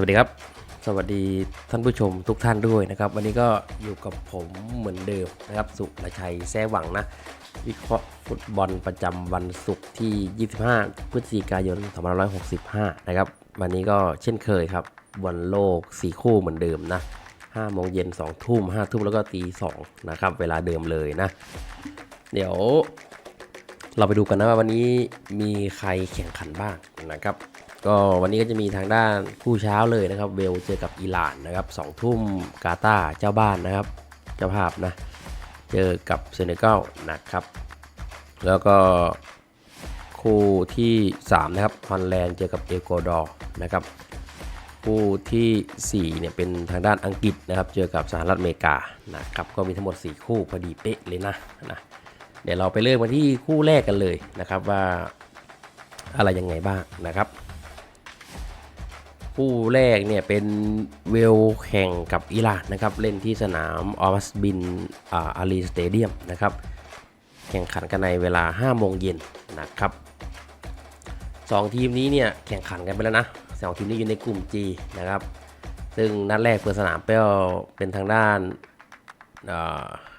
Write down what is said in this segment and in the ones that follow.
วัสดีครับ สวัสดีท่านผู้ชมทุกท่านด้วยนะครับ วันนี้ก็อยู่กับผมเหมือนเดิมนะครับ สุรชัยแซ่หวังนะ วิเคราะห์ฟุตบอลประจำวันศุกร์ที่ 25 พฤศจิกายน 2565 นะครับ วันนี้ก็เช่นเคยครับบอลโลก 4 คู่เหมือนเดิมนะ5โมงเย็น 2 ทุ่ม 5 ทุ่มแล้วก็ตี2นะครับ เวลาเดิมเลยนะ เดี๋ยวเราไปดูกันนะว่าวันนี้มีใครแข่งขันบ้างนะครับ ก็วันนี้ก็จะมีทางด้านคู่เช้าเลยนะครับเวลเจอกับอิหร่านนะครับสองทุ่มกาตาเจ้าบ้านนะครับ เจ้าภาพนะ เจอกับเซเนกัลนะครับ แล้วก็คู่ที่ 3 นะครับฮอลแลนด์เจอกับเอกวาดอร์นะครับ คู่ทีสี่4 เนี่ยเป็นทางด้านอังกฤษนะครับ เจอกับสหรัฐอเมริกานะครับ ก็มีทั้งหมด 4 คู่พอดีเป๊ะเลยนะนะเดี๋ยวเราไปเริ่มกันที่คู่แรกกันเลยนะครับว่าอะไรยังไงบ้างนะครับ คู่แรกเนี่ยเป็นเวลแข่งกับอิหร่านนะครับ เล่นที่สนามออมัสบินอารีสเตเดียมนะครับ แข่งขันกันในเวลา 5 โมงเย็นนะครับสองทีมนี้เนี่ยแข่งขันกันไปแล้วนะสองทีมนี้อยู่ในกลุ่ม G นะครับ ซึ่งนัดแรกเปิดสนามเปลเป็นทางด้าน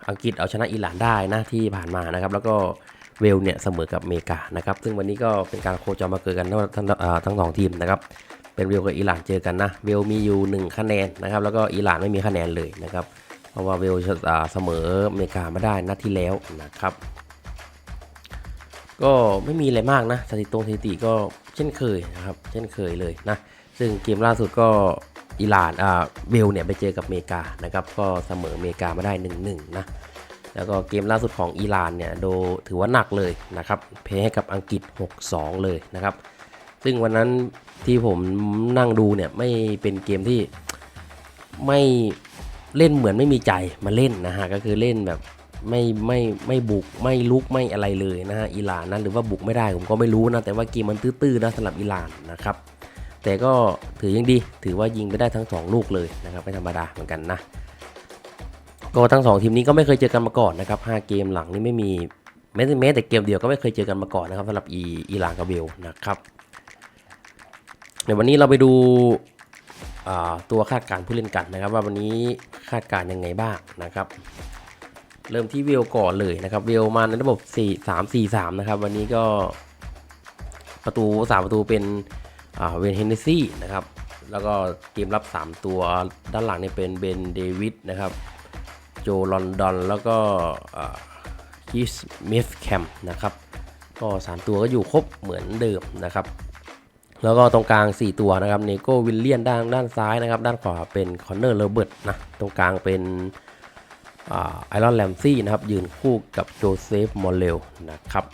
อังกฤษเอาชนะอิหร่านได้นะที่ผ่านมานะครับ แล้วก็เวลเนี่ยเสมอกับอเมริกานะครับ ซึ่งวันนี้ก็เป็นการโคจรมาเกิดกันทั้งทั้งสองทีมนะครับ เป็นเวลกับอิหร่านเจอกันนะเวลมีอยู่ 1 คะแนนนะครับแล้วก็อิหร่านไม่มีคะแนนเลยนะครับเพราะว่าเวลเสมออเมริกามาได้นัดที่แล้วนะครับ ก็ไม่มีอะไรมากนะสถิติตรงสถิติก็เช่นเคยนะครับเช่นเคยเลยนะซึ่งเกมล่าสุดก็อิหร่านอ่าเวลเนี่ยไปเจอกับอเมริกานะครับก็เสมออเมริกามาได้ 1-1 นะแล้วก็เกมล่าสุดของอิหร่านเนี่ยโดถือว่าหนักเลยนะครับแพ้ให้กับอังกฤษ 6-2 เลยนะครับ ซึ่งวันนั้น ที่ผมนั่งดูเนี่ยไม่เป็นเกมที่ไม่เล่นเหมือนไม่มีใจมาเล่นนะฮะก็คือเล่นแบบไม่ไม่ไม่บุกไม่ลุกไม่อะไรเลยนะฮะอิหร่านนะหรือว่าบุกไม่ได้ผมก็ไม่รู้นะแต่ว่าเกมมันตื้อๆนะสำหรับอิหร่านนะครับ แต่ก็ถือยังดีถือว่ายิงไปได้ทั้ง 2 ลูกเลยนะครับไม่ธรรมดาเหมือนกันนะก็ทั้ง 2 ทีมนี้ก็ไม่เคยเจอกันมาก่อนนะครับ5เกมหลังนี้ไม่มีแม้แต่แม้แต่เกมเดียวก็ไม่เคยเจอกันมาก่อนนะครับสำหรับอีอิหร่านกับเวลนะครับ เดี๋ยววันนี้เราไปดูตัวคาดการผู้เล่นกันนะครับ ว่าวันนี้คาดการยังไงบ้างนะครับ เริ่มที่เวลก่อนเลยนะครับ เวลมาในระบบ 4 3 4 3 นะครับ วันนี้ก็ประตู 3 ประตูเป็นเวนเฮนเนซี่นะครับ แล้วก็เกมรับ 3 ตัวด้านหลังนี่เป็นเบนเดวิดนะครับ โจลอนดอน แล้วก็คิสเมฟแคมนะครับ ก็ 3 ตัวก็อยู่ครบเหมือนเดิมนะครับ แล้วก็ตรงกลาง 4 ตัวนะครับเนโก้วิลเลียนด้านด้านซ้ายนะครับ ด้านขวาเป็นคอนเนอร์เลเบิร์ตนะตรงกลางเป็นไอรอนแลมซี่นะครับ ยืนคู่กับโจเซฟมอลเลลนะครับ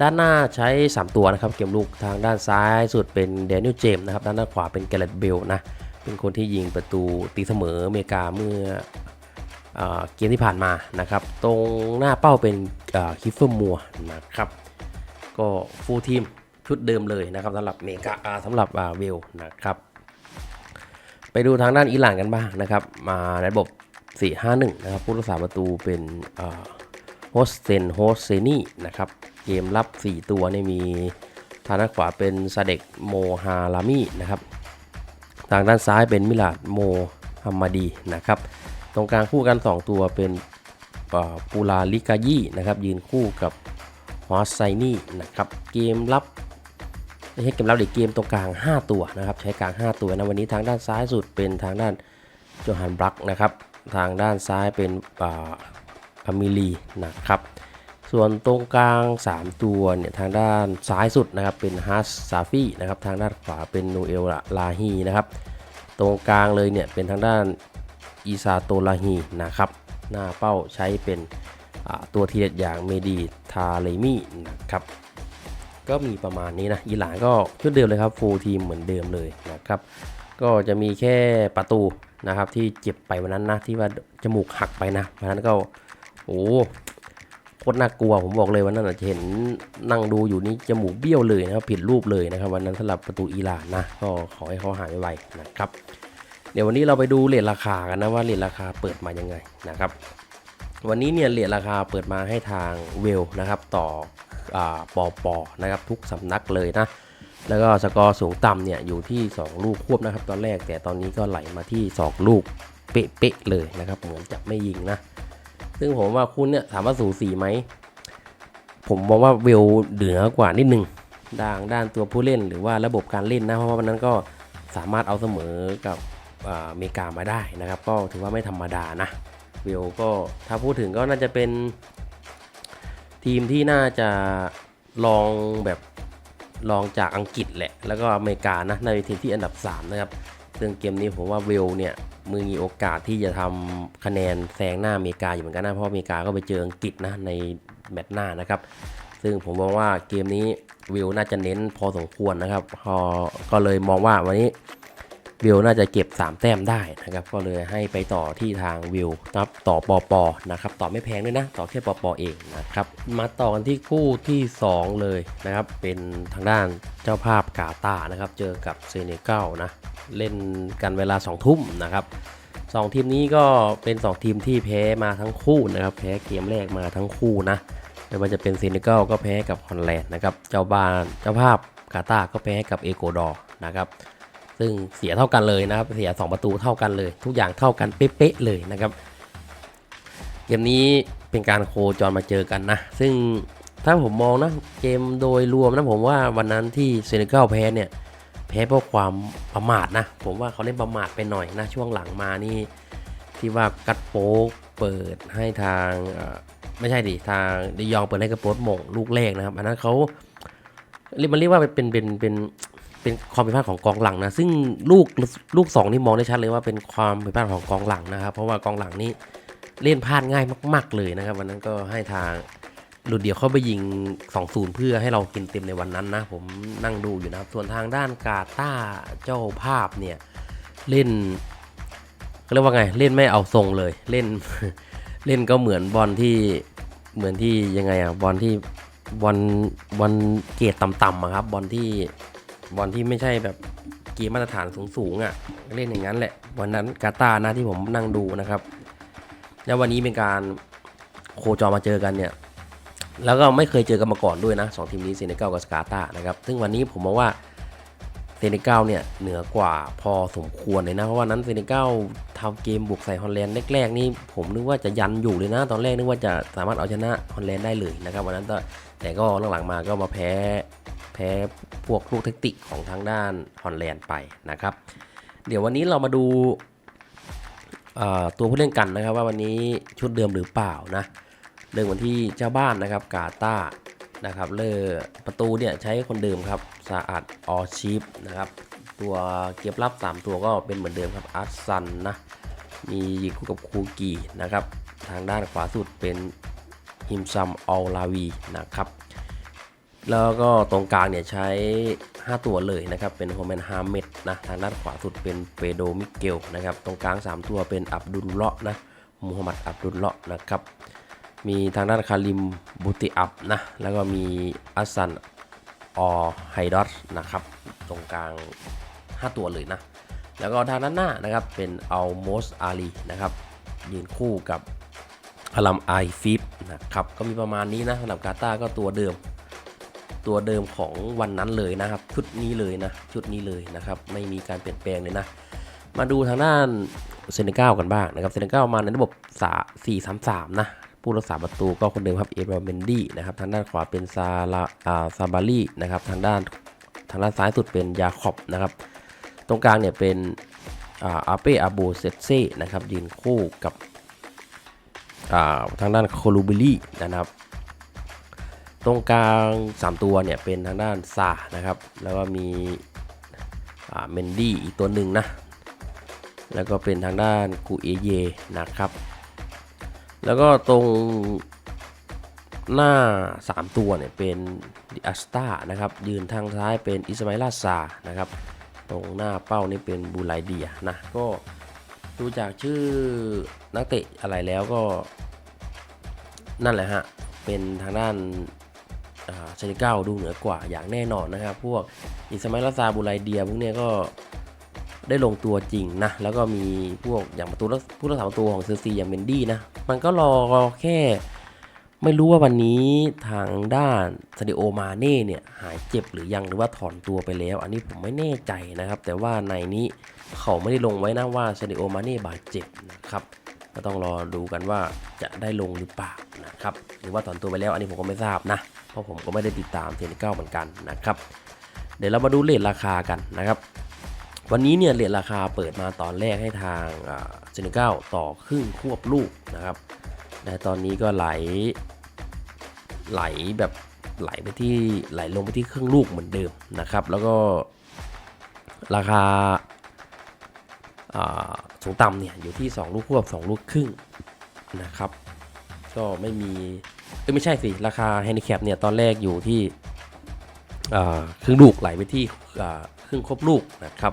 ด้านหน้าใช้ 3 ตัวนะครับ เกมลูกทางด้านซ้ายสุดเป็นเดนิเอลเจมส์นะครับ ด้านด้านขวาเป็นแกเรตเบลนะเป็นคนที่ยิงประตูตีเสมออเมริกาเมื่อเออเกมที่ผ่านมานะครับ ตรงหน้าเป้าเป็นคิฟเฟอร์มัวนะครับ ก็ฟูลทีม ชุดเดิมเลยนะครับสำหรับเมกาสำหรับอ่าเวลนะครับ ไปดูทางด้านอิหร่านกันบ้างนะครับ มาในระบบ 4-5-1 นะครับ ผู้รักษาประตูเป็นโฮสเซนโฮสเซนี่นะครับ เกมรับ 4 ตัวนี่มีทางด้านขวาเป็นซาเดกโมฮาลามีนะครับ ทางด้านซ้ายเป็นมิลาดโมฮัมมาดีนะครับ ตรงกลางคู่กัน 2 ตัวเป็นปูลาลิกายี่นะครับ ยืนคู่กับฮอสไซนี่นะครับ เกมรับ ไม่ใช่เกมรับเด็กเกมตรงกลาง 5 ตัวนะครับ ใช้กลาง 5 ตัวนะวันนี้ทางด้านซ้ายสุดเป็นทางด้านโจฮันบลักนะครับ ทางด้านซ้ายเป็นอามิลีนะครับ ส่วนตรงกลาง 3 ตัวเนี่ยทางด้านซ้ายสุดนะครับเป็นฮัสซาฟีนะครับทางด้านขวาเป็นนูเอลลาฮีนะครับ ตรงกลางเลยเนี่ยเป็นทางด้านอีซาโตลาฮีนะครับหน้าเป้าใช้เป็นตัวทีเด็ดอย่างเมดีทาเลมีนะครับ ก็มีประมาณนี้นะอิหร่านก็ชุดเดิมเลยครับฟูลทีมเหมือนเดิมเลยนะครับก็จะมีแค่ประตูนะครับที่เจ็บไปวันนั้นนะที่ว่าจมูกหักไปนะวันนั้นก็โอ้โคตรน่ากลัวผมบอกเลยวันนั้นอาจจะเห็นนั่งดูอยู่นี่จมูกเบี้ยวเลยนะครับผิดรูปเลยนะครับวันนั้นสำหรับประตูอิหร่านนะก็ขอให้เขาหายไวนะครับ เดี๋ยววันนี้เราไปดูเลทราคากันนะว่าเลทราคาเปิดมายังไงนะครับ วันนี้เนี่ยเลทราคาเปิดมาให้ทางเวลนะครับต่ออปอปอนะครับทุกสำนักเลยนะ แล้วก็สกอร์สูงต่ำเนี่ยอยู่ที่ 2 ลูกควบนะครับ ตอนแรกแต่ตอนนี้ก็ไหลมาที่ 2 ลูกเป๊ะๆเลยนะครับ เหมือนจะไม่ยิงนะ ซึ่งผมว่าคุณเนี่ยถามว่าสูสีไหม ผมมองว่าเวลเหนือกว่านิดนึงด้านด้านตัวผู้เล่นหรือว่าระบบการเล่นนะ เพราะว่าวันนั้นก็สามารถเอาเสมอกับอเมริกามาได้นะครับ ก็ถือว่าไม่ธรรมดานะ วลก็ถ้าพูดถึงก็น่าจะเป็นทีมที่น่าจะลองแบบลองจากอังกฤษแหละ แล้วก็อเมริกานะในทีมที่อันดับ 3 นะครับซึ่งเกมนี้ผมว่าเวลเนี่ยมือมีโอกาสที่จะทำคะแนนแซงหน้าอเมริกาอยู่เหมือนกันนะเพราะอเมริกาก็ไปเจออังกฤษนะในแมตช์หน้านะครับ ซึ่งผมมองว่าเกมนี้วิวน่าจะเน้นพอสมควรนะครับพอก็เลยมองว่าวันนี้ วิวน่าจะเก็บ 3 แต้มได้นะครับ ก็เลยให้ไปต่อที่ทางวิวนะครับต่อปอปอนะครับ ต่อไม่แพงด้วยนะ ต่อแค่ปอปอเองนะครับ มาต่อกันที่คู่ที่ 2 เลยนะครับ เป็นทางด้านเจ้าภาพกาตาร์นะครับ เจอกับเซเนกัลนะ เล่นกันเวลา 2 ทุ่มนะครับสองทีมนี้ก็เป็น 2 ทีมที่แพ้มาทั้งคู่นะครับ แพ้เกมแรกมาทั้งคู่นะ ไม่ว่าจะเป็นเซเนกัลก็แพ้กับฮอลแลนด์นะครับ เจ้าบ้านเจ้าภาพกาตาร์ก็แพ้กับเอโกดอร์นะครับ ซึ่งเสียเท่ากันเลยนะครับ เสีย 2 ประตูเท่ากันเลย ทุกอย่างเท่ากันเป๊ะๆเลยนะครับ เกมนี้เป็นการโคจรมาเจอกันนะ ซึ่งถ้าผมมองนะเกมโดยรวมนะผมว่าวันนั้นที่เซเนกัลแพ้เนี่ยแพ้เพราะความประมาทนะ ผมว่าเขาเล่นประมาทไปหน่อยนะ ช่วงหลังมานี่ที่ว่ากัดโป๊กเปิดให้ทางไม่ใช่ดิทางดิยองเปิดให้กัดโป๊กหม่งลูกแรกนะครับ อันนั้นเขาเรียกมันเรียกว่าเป็นเป็นเป็น เป็นความผิดพลาดของกองหลังนะ ซึ่งลูกลูกสองนี่มองได้ชัดเลยว่าเป็นความผิดพลาดของกองหลังนะครับ เพราะว่ากองหลังนี่เล่นพลาดง่ายมาก ๆ เลยนะครับ วันนั้นก็ให้ทางหลุดเดียวเข้าไปยิง2-0เพื่อให้เรากินเต็มในวันนั้นนะ ผมนั่งดูอยู่นะครับ ส่วนทางด้านกาตาเจ้าภาพเนี่ยเล่นเขาเรียกว่าไงเล่นไม่เอาทรงเลยเล่นเล่นก็เหมือนบอลที่เหมือนที่ยังไงอะบอลที่บอลบอลเกรดต่ำๆครับบอลที่ บอลที่ไม่ใช่แบบเกมมาตรฐานสูงๆอะเล่นอย่างนั้นแหละ วันนั้นกาตาร์นะที่ผมนั่งดูนะครับ แล้ววันนี้เป็นการโคจรมาเจอกันเนี่ย แล้วก็ไม่เคยเจอกันมาก่อนด้วยนะสองทีมนี้เซเนกัลกับสกาตานะครับ ซึ่งวันนี้ผมมองว่าเซเนกัลเนี่ยเหนือกว่าพอสมควรเลยนะ เพราะว่านั้นเซเนกัลทำเกมบุกใส่ฮอลแลนด์แรกๆนี่ผมนึกว่าจะยันอยู่เลยนะ ตอนแรกนึกว่าจะสามารถเอาชนะฮอลแลนด์ได้เลยนะครับวันนั้นแต่แต่ก็หลังๆมาก็มาแพ้ แพ้พวกลูกเทคนิคของทางด้านฮอลแลนด์ไปนะครับ เดี๋ยววันนี้เรามาดูตัวผู้เล่นกันนะครับว่าวันนี้ชุดเดิมหรือเปล่านะเริ่มกันที่เจ้าบ้านนะครับกาตานะครับเลอประตูเนี่ยใช้คนเดิมครับสะอาดออชีฟนะครับตัวเก็บรับ 3 ตัวก็เป็นเหมือนเดิมครับอาร์ซันนะมีคู่กับคูกีนะครับทางด้านขวาสุดเป็นฮิมซัมออลลาวีนะครับ แล้วก็ตรงกลางเนี่ยใช้ 5 ตัวเลยนะครับ เป็นโฮแมนฮาเมดนะ ทางด้านขวาสุดเป็นเปโดมิเกลนะครับ ตรงกลาง 3 ตัวเป็นอับดุลเลาะนะ มูฮัมหมัดอับดุลเลาะนะครับ มีทางด้านคาริมบุติอับนะ แล้วก็มีอัสซันออไฮดอสนะครับ ตรงกลาง 5 ตัวเลยนะ แล้วก็ทางด้านหน้านะครับ เป็นอัลโมสอาลีนะครับ ยืนคู่กับอาลัมไอฟิปนะครับ ก็มีประมาณนี้นะสำหรับกาตาร์ก็ตัวเดิม ตัวเดิมของวันนั้นเลยนะครับ ชุดนี้เลยนะ ชุดนี้เลยนะครับ ไม่มีการเปลี่ยนแปลงเลยนะ มาดูทางด้านเซนเกัลกันบ้างนะครับ เซนเกัลมาในระบบ3 4 3 3นะ ผู้รักษาประตูก็คนเดิมครับ เอเบลเมนดี้นะครับ ทางด้านขวาเป็นซาลาซาบารีนะครับ ทางด้านทางด้านซ้ายสุดเป็นยาขอบนะครับ ตรงกลางเนี่ยเป็นอาเป้อาบูเซเซ่นะครับยืนคู่กับทางด้านโคลูบิลี่นะครับ ตรงกลาง 3 ตัวเนี่ยเป็นทางด้านซานะครับ แล้วก็มีเมนดี้อีกตัวหนึ่งนะ แล้วก็เป็นทางด้านกูเอเยนะครับ แล้วก็ตรงหน้า 3 ตัวเนี่ยเป็นดิอัสตานะครับ ยืนทางซ้ายเป็นอิสมาอิลาซานะครับ ตรงหน้าเป้านี่เป็นบูไลเดียนะ ก็ดูจากชื่อนักเตะอะไรแล้วก็นั่นแหละฮะ เป็นทางด้าน เซนิเก้าดูเหนือกว่าอย่างแน่นอนนะครับ พวกอิสมาลาซาบูไลเดียพวกเนี้ยก็ได้ลงตัวจริงนะ แล้วก็มีพวกอย่างประตูรักผู้รักษาประตูของเซอร์ซีอย่างเมนดี้นะ มันก็รอแค่ ไม่รู้ว่าวันนี้ทางด้านซาดิโอมาเน่เนี่ยหายเจ็บหรือยังหรือว่าถอนตัวไปแล้ว อันนี้ผมไม่แน่ใจนะครับ แต่ว่าในนี้เขาไม่ได้ลงไว้นะว่าซาดิโอมาเน่บาดเจ็บนะครับ ก็ต้องรอดูกันว่าจะได้ลงหรือเปล่านะครับหรือว่าถอนตัวไปแล้วอันนี้ผมก็ไม่ทราบนะ เพราะผมก็ไม่ได้ติดตามเทนิเก้าเหมือนกันนะครับ เดี๋ยวเรามาดูเลทราคากันนะครับวันนี้เนี่ยเลทราคาเปิดมาตอนแรกให้ทางเซนเก้าต่อครึ่งควบลูกนะครับแต่ตอนนี้ก็ไหลไหลแบบไหลไปที่ไหลลงไปที่ครึ่งลูกเหมือนเดิมนะครับ แล้วก็ราคา สูงต่ำเนี่ยอยู่ที่ 2 ลูกควบ 2 ลูกครึ่งนะครับ ก็ไม่มีเอ้ยไม่ใช่สิ ราคาแฮนดิแคปเนี่ยตอนแรกอยู่ที่ครึ่งลูกไหลไปที่ครึ่งควบลูกนะครับ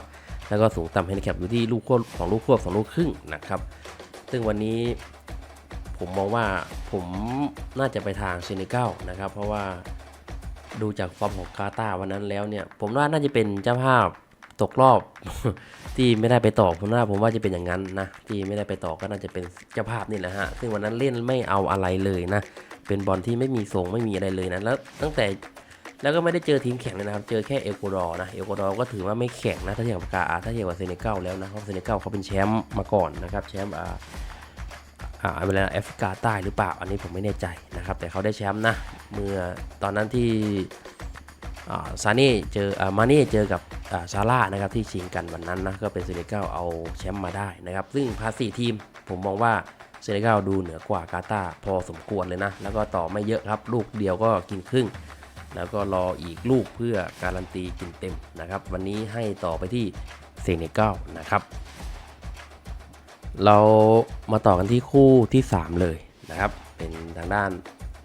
แล้วก็สูงต่ำแฮนดิแคปอยู่ที่ลูกควบสองลูกควบสองลูกครึ่งนะครับ ซึ่งวันนี้ผมมองว่าผมน่าจะไปทางเซเนกัลนะครับ เพราะว่าดูจากฟอร์มของกาตาวันนั้นแล้วเนี่ย ผมว่าน่าจะเป็นเจ้าภาพตกรอบ ที่ไม่ได้ไปต่อผมว่าผมว่าจะเป็นอย่างนั้นนะที่ไม่ได้ไปต่อก็น่าจะเป็นเจ้าภาพนี่แหละฮะซึ่งวันนั้นเล่นไม่เอาอะไรเลยนะ เป็นบอลที่ไม่มีทรงไม่มีอะไรเลยนะแล้วตั้งแต่แล้วก็ไม่ได้เจอทีมแข่งเลยนะครับ เจอแค่เอลโกวาดอร์นะ เอลโกวาดอร์ก็ถือว่าไม่แข็งนะ ถ้าเทียบกับกาถ้าเทียบกับเซเนกัลแล้วนะ เพราะเซเนกัลเขาเป็นแชมป์มาก่อนนะครับ แชมป์อ่าอ่าเวลาแอฟริกาใต้หรือเปล่า อันนี้ผมไม่แน่ใจนะครับ แต่เขาได้แชมป์นะ เมื่อตอนนั้นที่ ซาเน่เจอมาเน่เจอกับซาร่านะครับที่ชิงกันวันนั้นนะก็เป็นเซเนกัลเอาแชมป์มาได้นะครับซึ่งภาษีทีมผมมองว่าเซเนกัลดูเหนือกว่ากาตาร์พอสมควรเลยนะ แล้วก็ต่อไม่เยอะครับ ลูกเดียวก็กินครึ่ง แล้วก็รออีกลูกเพื่อการันตีกินเต็มนะครับ วันนี้ให้ต่อไปที่เซเนกัลนะครับ เรามาต่อกันที่คู่ที่ 3 เลยนะครับ เป็นทางด้าน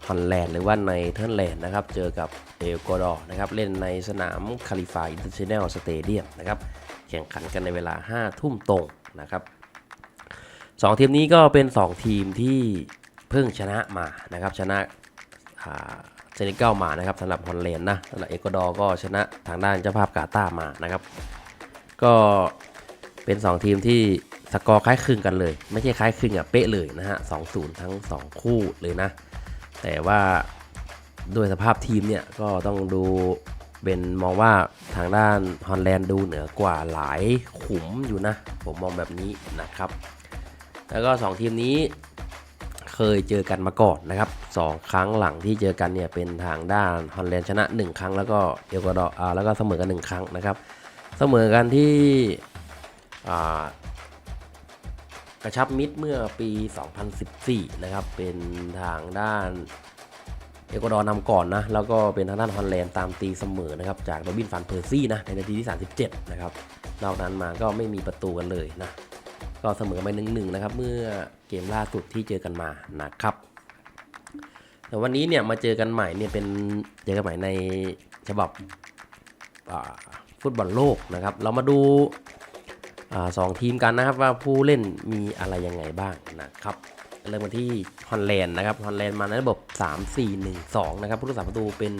ฮอลแลนด์หรือว่าในเทอร์แลนด์นะครับ เจอกับ เอลกวาดอนะครับเล่นในสนามคาลิฟาอินเตอร์เนชั่นแนลสเตเดียมนะครับแข่งขันกันในเวลา 5 ทุ่มตรงนะครับสองทีมนี้ก็เป็น 2 ทีมที่เพิ่งชนะมานะครับชนะเซเนิเกลมานะครับสำหรับฮอลแลนด์นะสำหรับเอกวาดอร์ก็ชนะทางด้านเจ้าภาพกาตาร์มานะครับก็เป็น 2 ทีมที่สกอร์คล้ายคลึงกันเลย ไม่ใช่คล้ายคลึงอะเป๊ะเลยนะฮะ2-0ทั้ง 2 คู่เลยนะ แต่ว่า ด้วยสภาพทีมเนี่ยก็ต้องดูเป็นมองว่าทางด้านฮอลแลนด์ดูเหนือกว่าหลายขุมอยู่นะ ผมมองแบบนี้นะครับ แล้วก็ 2 ทีมนี้เคยเจอกันมาก่อนนะครับ 2 ครั้งหลังที่เจอกันเนี่ยเป็นทางด้านฮอลแลนด์ชนะ 1 ครั้งแล้วก็เอลกวาดอร์อ่าแล้วก็เสมอกัน 1 ครั้งนะครับ เสมอกันที่กระชับมิตรเมื่อปี 2014 นะครับ เป็นทางด้าน เอกวาดอร์นำก่อนนะ แล้วก็เป็นทางด้านฮอลแลนด์ตามตีเสมอนะครับ จากโรบินฟันเพอร์ซี่นะ ในนาทีที่ 37 นะครับ นอกนั้นมาก็ไม่มีประตูกันเลยนะ ก็เสมอไปหนึ่งๆนะครับ เมื่อเกมล่าสุดที่เจอกันมานะครับ แต่วันนี้เนี่ยมาเจอกันใหม่เนี่ยเป็นเจอกันใหม่ในฉบับฟุตบอลโลกนะครับ เรามาดูอาสองทีมกันนะครับว่าผู้เล่นมีอะไรยังไงบ้างนะครับ เริ่มกันที่ฮอลแลนด์นะครับฮอลแลนด์มาในระบบ 3 4 1 2 นะครับผู้รักษาประตูเป็น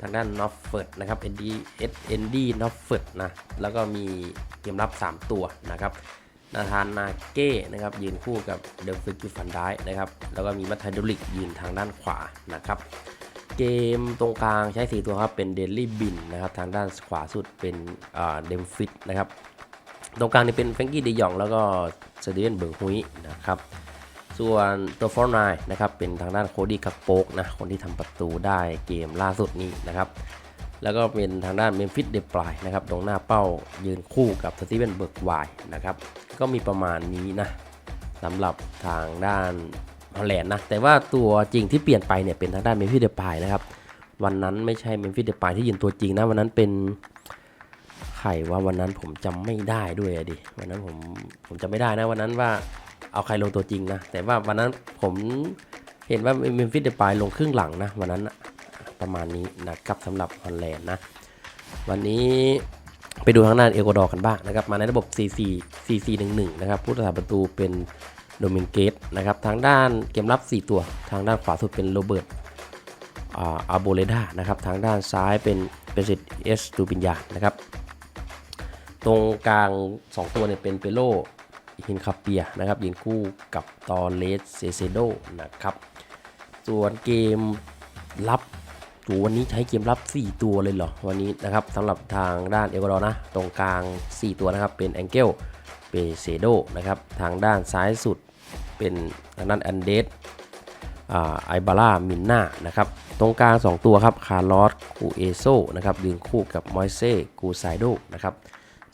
ทางด้านนอฟเฟิร์ดนะครับเอ็นดีเอสเอ็นดีนอฟเฟิร์ดนะแล้วก็มีเกมรับ 3 ตัวนะครับนาธานนาเก้นะครับยืนคู่กับเดลฟิกิฟันได้นะครับแล้วก็มีมัทไทโดลิกยืนทางด้านขวานะครับเกมตรงกลางใช้ 4 ตัวครับเป็นเดลลี่บินนะครับทางด้านขวาสุดเป็นเดมฟิตนะครับตรงกลางนี่เป็นแฟรงกี้เดยองแล้วก็เซเดียนเบิร์กฮุยนะครับ ส่วนตัวฟอร์นายนะครับเป็นทางด้านโคดี้คักโปกนะคนที่ทำประตูได้เกมล่าสุดนี้นะครับแล้วก็เป็นทางด้านเมมฟิสเดปลายนะครับตรงหน้าเป้ายืนคู่กับสตีเวนเบิร์กไวนะครับก็มีประมาณนี้นะสำหรับทางด้านฮอลแลนด์นะแต่ว่าตัวจริงที่เปลี่ยนไปเนี่ยเป็นทางด้านเมมฟิสเดปลายนะครับวันนั้นไม่ใช่เมมฟิสเดปลายที่ยืนตัวจริงนะวันนั้นเป็นใครว่าวันนั้นผมจำไม่ได้ด้วยอะดิวันนั้นผมผมจำไม่ได้นะวันนั้นว่า เอาใครลงตัวจริงนะ แต่ว่าวันนั้นผมเห็นว่าเมมฟิสเดปายลงครึ่งหลังนะวันนั้นประมาณนี้นะครับสำหรับฮอลแลนด์นะ วันนี้ไปดูทางด้านเอกวาดอร์กันบ้างนะครับ มาในระบบ 4 4 4 4 1 1 นะครับ ผู้รักษาประตูเป็นโดมินเกตนะครับ ทางด้านเกมรับ 4 ตัว ทางด้านขวาสุดเป็นโรเบิร์ตอาโบเลดานะครับ ทางด้านซ้ายเป็นเปซิตเอสตูปิญญานะครับ ตรงกลาง 2 ตัวเนี่ยเป็นเปโล ฮินคาเปียนะครับยืนคู่กับตอเลสเซเซโดนะครับส่วนเกมรับโหวันนี้ใช้เกมรับ 4 ตัวเลยเหรอ วันนี้นะครับสำหรับทางด้านเอกวาดอร์นะ ตรงกลาง 4 ตัวนะครับ เป็นแองเกลเปเซโดนะครับ ทางด้านซ้ายสุดเป็นทางด้านอันเดสไอบาร่ามินนานะครับ ตรงกลาง 2 ตัวครับ คาร์ลอสกูเอโซนะครับยืนคู่กับมอยเซ่กูไซโดนะครับ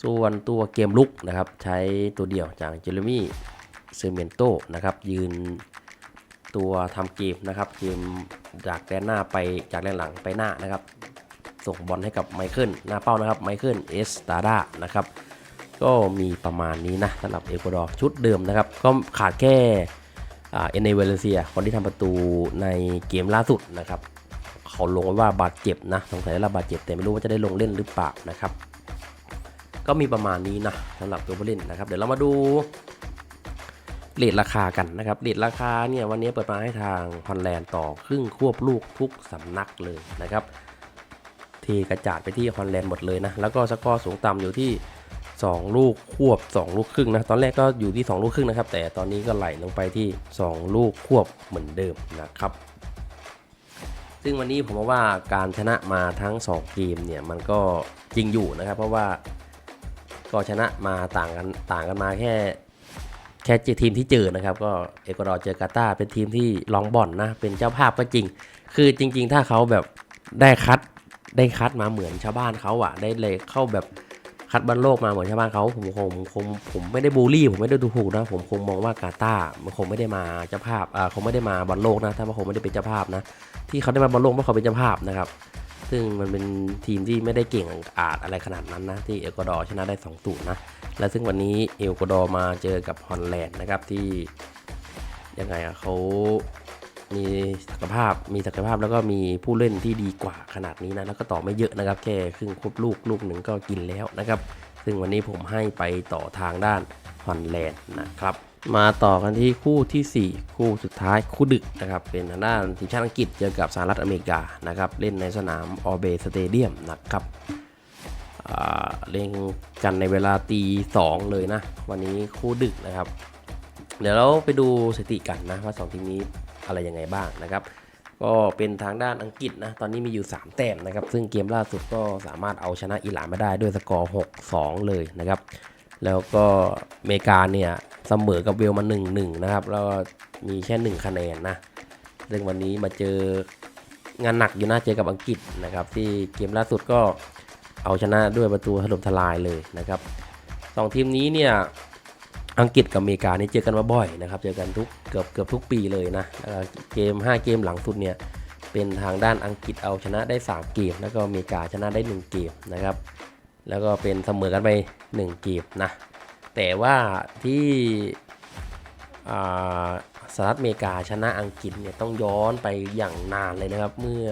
ส่วนตัวเกมลุกนะครับ ใช้ตัวเดียวจากเจเรมี่เซเมนโตนะครับ ยืนตัวทำเกมนะครับเกมจากแดนหน้าไปจากแดนหลังไปหน้านะครับ ส่งบอลให้กับไมเคิลหน้าเป้านะครับไมเคิลเอสตาดานะครับ ก็มีประมาณนี้นะสำหรับเอกวาดอร์ชุดเดิมนะครับ ก็ขาดแค่เอเนเวเลเซีย คนที่ทำประตูในเกมล่าสุดนะครับ เขาลงไว้ว่าบาดเจ็บนะสงสัยได้รับบาดเจ็บแต่ไม่รู้ว่าจะได้ลงเล่นหรือเปล่านะครับ ก็มีประมาณนี้นะสำหรับตัวผู้เล่นนะครับ เดี๋ยวเรามาดูเลทราคากันนะครับเลทราคาเนี่ยวันนี้เปิดมาให้ทางฮอลแลนด์ต่อครึ่งควบลูกทุกสำนักเลยนะครับเทกระจาดไปที่ฮอลแลนด์หมดเลยนะ แล้วก็สกอร์สูงต่ำอยู่ที่ 2 ลูกควบ 2 ลูกครึ่งนะ ตอนแรกก็อยู่ที่ 2 ลูกครึ่งนะครับ แต่ตอนนี้ก็ไหลลงไปที่ 2 ลูกควบเหมือนเดิมนะครับ ซึ่งวันนี้ผมว่าว่าการชนะมาทั้ง 2 เกมเนี่ยมันก็จริงอยู่นะครับ เพราะว่า ก็ชนะมาต่างกันต่างกันมาแค่แค่เจอทีมที่เจอนะครับ ก็เอกวาดอร์เจอกาตาเป็นทีมที่ลองบอลนะ เป็นเจ้าภาพก็จริง คือจริง ๆ ถ้าเขาแบบได้คัดได้คัดมาเหมือนชาวบ้านเขาอะได้เลยเข้าแบบคัดบอลโลกมาเหมือนชาวบ้านเขาผมคงคงผมไม่ได้บูลลี่ ผมไม่ได้ดูถูกนะ ผมคงมองว่ากาตาร์มันคงไม่ได้มาเจ้าภาพอ่าคงไม่ได้มาบอลโลกนะ ถ้าว่าคงไม่ได้เป็นเจ้าภาพนะ ที่เขาได้มาบอลโลกเพราะเขาเป็นเจ้าภาพนะครับ ซึ่งมันเป็นทีมที่ไม่ได้เก่งอาจอะไรขนาดนั้นนะ ที่เอกวาดอร์ชนะได้2งตูนะ และซึ่งวันนี้เอกวาดอร์มาเจอกับฮอลแลนด์นะครับที่ยังไงอะเขามีศักยภาพ มีศักยภาพแล้วก็มีผู้เล่นที่ดีกว่าขนาดนี้นะ แล้วก็ต่อไม่เยอะนะครับ แค่ครึ่งควบลูกลูกหนึ่งก็กินแล้วนะครับ ซึ่งวันนี้ผมให้ไปต่อทางด้านฮอลแลนด์นะครับ มาต่อกันที่คู่ทีสี่ 4 คู่สุดท้ายคู่ดึกนะครับ เป็นทางด้านทีมชาติอังกฤษเจอกับสหรัฐอเมริกานะครับ เล่นในสนามออเบสเตเดียมนะครับเล่นกันในเวลาตีสองเลยนะ วันนี้คู่ดึกนะครับ เดี๋ยวเราไปดูสถิติกันนะว่าสองทีมนี้อะไรยังไงบ้างนะครับ ก็เป็นทางด้านอังกฤษนะ ตอนนี้มีอยู่ 3 แต้มนะครับ ซึ่งเกมล่าสุดก็สามารถเอาชนะอิหร่านมาได้ด้วยสกอร์ 6-2 เลยนะครับ แล้วก็อเมริกาเนี่ยเสมอกับเวลมา1-1นะครับ แล้วมีแค่ 1 คะแนนนะซึ่งวันนี้มาเจองานหนักอยู่นะเจอกับอังกฤษนะครับ ที่เกมล่าสุดก็เอาชนะด้วยประตูถล่มทลายเลยนะครับสองทีมนี้เนี่ยอังกฤษกับอเมริกานี่เจอกันมาบ่อยนะครับ เจอกันทุกเกือบเกือบทุกปีเลยนะแล้วก็เกม 5 เกมหลังสุดเนี่ยเป็นทางด้านอังกฤษเอาชนะได้ 3 เกม แล้วก็อเมริกาชนะได้ 1 เกมนะครับ แล้วก็เป็นเสมอกันไป1เกมนะแต่ว่าที่สหรัฐอเมริกาชนะอังกฤษเนี่ยต้องย้อนไปอย่างนานเลยนะครับ เมื่อ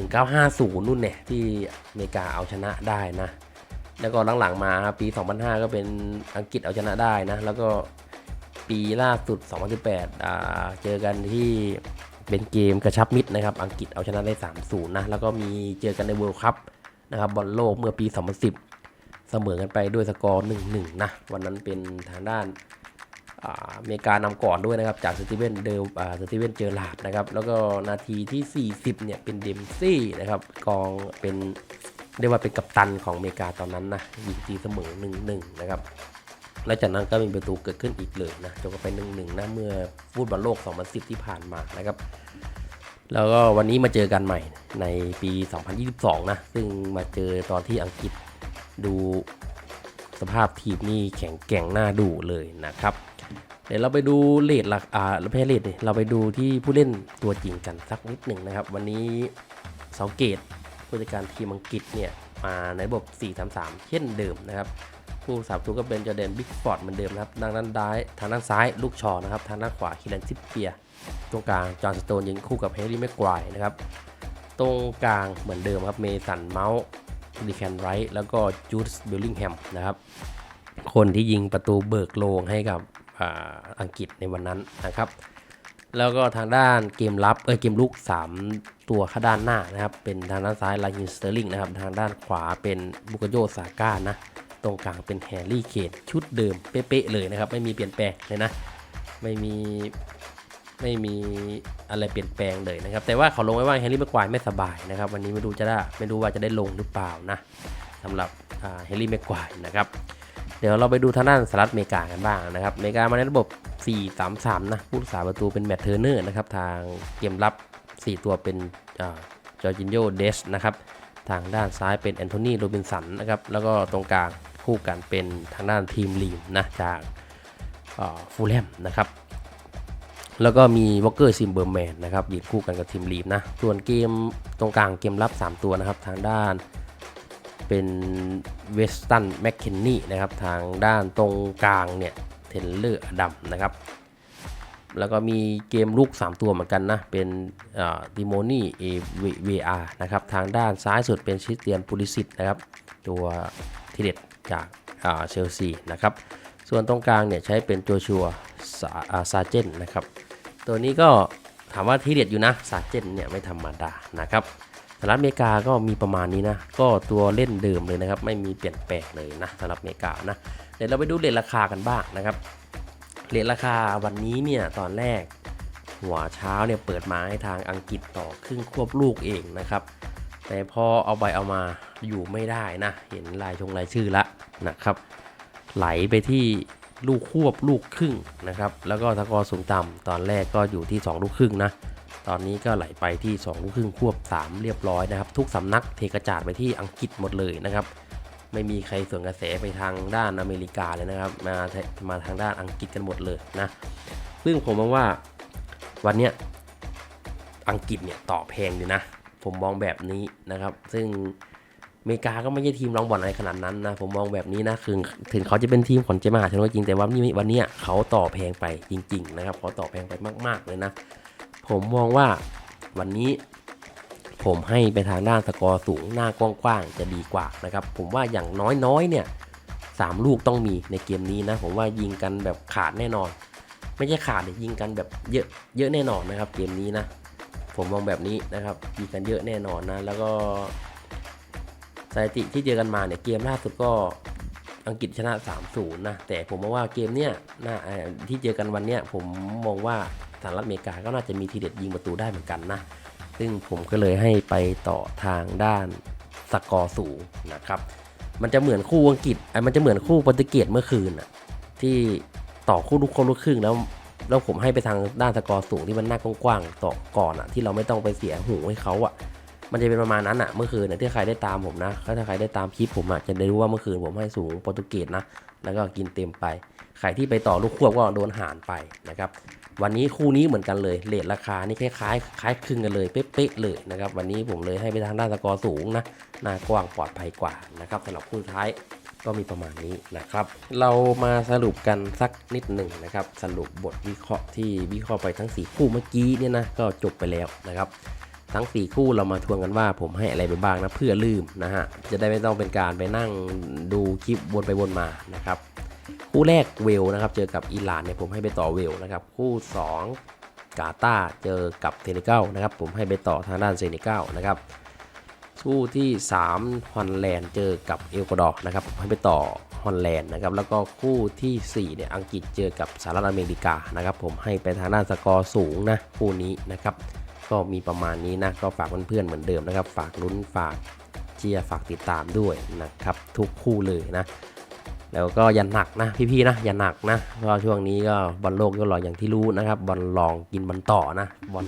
1950 นู่นเนี่ยที่อเมริกาเอาชนะได้นะ แล้วก็หลังๆมาครับปี 2005 ก็เป็นอังกฤษเอาชนะได้นะ แล้วก็ปีล่าสุด 2018อ่าเจอกันที่เป็นเกมกระชับมิตรนะครับ อังกฤษเอาชนะได้ 3-0 นะ แล้วก็มีเจอกันในเวิลด์คัพ นะครับบอลโลกเมื่อปี 2010 เสมอกันไปด้วยสกอร์ 1-1 นะ วันนั้นเป็นทางด้านอ่าอเมริกานำก่อนด้วยนะครับ จากสตีเวนเดลอ่าสตีเวนเจอร์ลาดนะครับ แล้วก็นาทีที่ 40 เนี่ย เป็นเดมซี่นะครับ กองเป็นเรียกว่าเป็นกัปตันของอเมริกาตอนนั้นนะยิงตีเสมอ1นหนึ่งนะครับและจากนั้นก็มีประตูเกิดขึ้นอีกเลยนะจนก็ไป1นหนึ่งนะเมื่อฟุตบอลโลก 2010 ที่ผ่านมานะครับ แล้วก็วันนี้มาเจอกันใหม่ในปี 2022 นะ ซึ่งมาเจอตอนที่อังกฤษดูสภาพทีมนี่แข็งแกร่งน่าดูเลยนะครับ เดี๋ยวเราไปดูเลทหลักอ่าเราไม่ใช่เลทดิเราไปดูที่ผู้เล่นตัวจริงกันสักนิดหนึ่งนะครับ วันนี้เสาเกตผู้จัดการทีมอังกฤษเนี่ยมาในระบบ 4-3-3 เช่นเดิมนะครับผู้สาประตูก็เป็นจอร์แดนบิ๊กฟอร์ดเหมือนเดิมนะครับทางด้านซ้ายทางด้านซ้ายลูกชอนะครับทางด้านขวาคิรันซิปเปีย ตรงกลางจอห์นสโตนยิงคู่กับเฮนรี่แม็กควายนะครับ ตรงกลางเหมือนเดิมครับเมสันเมาส์ดีแคนไรท์แล้วก็จูดส์บิลลิงแฮมนะครับ คนที่ยิงประตูเบิกโลงให้กับอ,อังกฤษในวันนั้นนะครับ แล้วก็ทางด้านเกมรับเอ้ยเกมลุก 3 ตัวข้าด้านหน้านะครับ เป็นทางด้านซ้ายลายินสเตอร์ลิงนะครับ ทางด้านขวาเป็นบุกโยซาก้านะ ตรงกลางเป็นแฮร์รี่เคนชุดเดิมเป๊ะๆเลยนะครับ ไม่มีเปลี่ยนแปลงเลยนะ ไม่มี ไม่มีอะไรเปลี่ยนแปลงเลยนะครับ แต่ว่าเขาลงไว้ว่าแฮร์รี่แม็กควายไม่สบายนะครับ วันนี้ไม่รู้จะได้ไม่รู้ว่าจะได้ลงหรือเปล่านะสำหรับแฮร์รี่แม็กควายนะครับ เดี๋ยวเราไปดูทางด้านสหรัฐอเมริกากันบ้างนะครับอเมริกามาในระบบ 4-3-3 นะผู้รักษาประตูเป็นแมตเทอร์เนอร์นะครับทางเกมรับ 4 ตัวเป็นจอร์จินโยเดสนะครับทางด้านซ้ายเป็นแอนโทนีโรบินสันนะครับแล้วก็ตรงกลางคู่กันเป็นทางด้านทีมลีมนะจากฟูลแลมนะครับ แล้วก็มีวอลเกอร์ซิมเบอร์แมนนะครับยืนคู่กันกับทีมลีมนะ ส่วนเกมตรงกลางเกมรับ 3 ตัวนะครับ ทางด้านเป็นเวสตันแมคเคนนี่นะครับ ทางด้านตรงกลางเนี่ยเทนเลอร์ดัมนะครับ แล้วก็มีเกมลูก 3 ตัวเหมือนกันนะ เป็นดิโมนี่เอเวอาร์นะครับ ทางด้านซ้ายสุดเป็นชิสเตียนปูลิสิตนะครับ ตัวทีเด็ดจากเชลซีนะครับ ส่วนตรงกลางเนี่ยใช้เป็นโจชัวซาเจนนะครับ ตัวนี้ก็ถามว่าที่เด็ดอยู่นะซาเจนเนี่ยไม่ธรรมดานะครับสหรัฐอเมริกาก็มีประมาณนี้นะ ก็ตัวเล่นเดิมเลยนะครับ ไม่มีเปลี่ยนแปลงเลยนะสหรัฐอเมริกานะ เดี๋ยวเราไปดูเรทราคากันบ้างนะครับเรทราคาวันนี้เนี่ยตอนแรก หัวเช้าเนี่ยเปิดมาให้ทางอังกฤษต่อครึ่งควบลูกเองนะครับ แต่พอเอาไปเอามาอยู่ไม่ได้นะ เห็นลายชงรายชื่อละนะครับ ไหลไปที่ ลูกควบลูกครึ่งนะครับ แล้วก็ตะกอร์สูงต่ำตอนแรกก็อยู่ที่ 2 ลูกครึ่งนะ ตอนนี้ก็ไหลไปที่ 2 ลูกครึ่งควบ 3 เรียบร้อยนะครับ ทุกสำนักเทกระจาดไปที่อังกฤษหมดเลยนะครับ ไม่มีใครส่วนกระแสไปทางด้านอเมริกาเลยนะครับ มามาทางด้านอังกฤษกันหมดเลยนะซึ่งผมมองว่าวันเนี้ยอังกฤษเนี่ยต่อแพงอยู่นะ ผมมองแบบนี้นะครับ ซึ่ง อเมริกาก็ไม่ใช่ทีมรองบอลอะไรขนาดนั้นนะ ผมมองแบบนี้นะคือถึงเขาจะเป็นทีมขอนเจมหาชนก็จริงแต่ว่านี่วันนี้เขาต่อแพงไปจริง ๆ นะครับเขาต่อแพงไปมาก ๆ เลยนะ ผมมองว่าวันนี้ผมให้ไปทางด้านสกอร์สูงหน้ากว้างๆจะดีกว่านะครับ ผมว่าอย่างน้อยๆเนี่ยสามลูกต้องมีในเกมนี้นะ ผมว่ายิงกันแบบขาดแน่นอน ไม่ใช่ขาดยิงกันแบบเยอะเยอะแน่นอนนะครับ เกมนี้นะ ผมมองแบบนี้นะครับยิงกันเยอะแน่นอนนะ แล้วก็ สถิติที่เจอกันมาเนี่ยเกมล่าสุดก็อังกฤษชนะ 3-0 นะ แต่ผมมองว่าเกมเนี้ยน่าที่เจอกันวันเนี้ยผมมองว่าสหรัฐอเมริกาก็น่าจะมีทีเด็ดยิงประตูได้เหมือนกันนะ ซึ่งผมก็เลยให้ไปต่อทางด้านสกอร์สูงนะครับ มันจะเหมือนคู่อังกฤษมันจะเหมือนคู่โปรตุเกสเมื่อคืนอะที่ต่อคู่ลูกคนลูกครึ่งแล้วแล้วผมให้ไปทางด้านสกอร์สูงที่มันหน้ากว้างๆต่อก่อนอะที่เราไม่ต้องไปเสียหูให้เขาอะ มันจะเป็นประมาณนั้นอะเมื่อคืนเนี่ยที่ใครได้ตามผมนะถ้าใครได้ตามคลิปผมอะจะได้รู้ว่าเมื่อคืนผมให้สูงโปรตุเกสนะแล้วก็กินเต็มไปใครที่ไปต่อลูกควบก็โดนหารไปนะครับวันนี้คู่นี้เหมือนกันเลยเลทราคานี่คล้ายๆคล้ายคลึงกันเลยเป๊ะๆเลยนะครับวันนี้ผมเลยให้ไปทางด้านสกอร์สูงนะหน้ากว้างปลอดภัยกว่านะครับสำหรับคู่ท้ายก็มีประมาณนี้นะครับ เรามาสรุปกันสักนิดหนึ่งนะครับ สรุปบทวิเคราะห์ที่วิเคราะห์ไปทั้ง 4 คู่เมื่อกี้เนี่ยนะก็จบไปแล้วนะครับ ทั้ง 4 คู่เรามาทวนกันว่าผมให้อะไรไปบ้างนะเพื่อลืมนะฮะจะได้ไม่ต้องเป็นการไปนั่งดูคลิปวนไปวนมานะครับคู่แรกเวลนะครับเจอกับอิหร่านเนี่ยผมให้ไปต่อเวลนะครับคู่ 2 กาตาเจอกับเซเนกัลนะครับผมให้ไปต่อทางด้านเซเนกัลนะครับคู่ที่ 3ฮอลแลนด์เจอกับเอลกวาดอร์นะครับผมให้ไปต่อฮอลแลนด์นะครับแล้วก็คู่ที่4เนี่ยอังกฤษเจอกับสหรัฐอเมริกานะครับผมให้ไปทางด้านสกอร์สูงนะคู่นี้นะครับ ก็มีประมาณนี้นะก็ฝากเพื่อนๆเหมือนเดิมนะครับ ฝากลุ้นฝากเชียร์ฝากติดตามด้วยนะครับทุกคู่เลยนะแล้วก็อย่าหนักนะพี่ๆนะอย่าหนักนะเพราะช่วงนี้ก็บอลโลกก็รออย่างที่รู้นะครับบอลลองกินบอลต่อนะบอล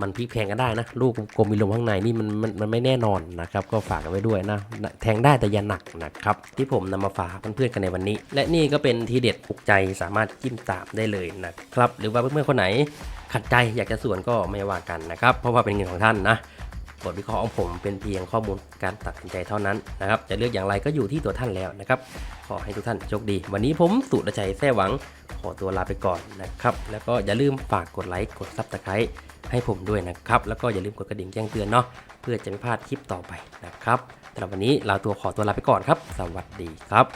มันพลิกแพงกันได้นะ ลูกกลมมีลมข้างในนี่มันมันมันไม่แน่นอนนะครับ ก็ฝากกันไว้ด้วยนะ แทงได้แต่อย่าหนักนะครับ ที่ผมนำมาฝากเพื่อนๆกันในวันนี้ และนี่ก็เป็นทีเด็ดปลุกใจสามารถจิ้มตามได้เลยนะครับ หรือว่าเพื่อนๆคนไหน ขัดใจอยากจะส่วนก็ไม่ว่ากันนะครับ เพราะว่าเป็นเงินของท่านนะบทวิเคราะห์ของผมเป็นเพียงข้อมูลการตัดสินใจเท่านั้นนะครับ จะเลือกอย่างไรก็อยู่ที่ตัวท่านแล้วนะครับ ขอให้ทุกท่านโชคดี วันนี้ผมสุรชัยแท้หวัง ขอตัวลาไปก่อนนะครับ แล้วก็อย่าลืมฝากกดไลค์กดซับสไครต์ให้ผมด้วยนะครับ แล้วก็อย่าลืมกดกระดิ่งแจ้งเตือนเนาะเพื่อจะไม่พลาดคลิปต่อไปนะครับสำหรับวันนี้ลาตัวขอตัวลาไปก่อนครับ สวัสดีครับ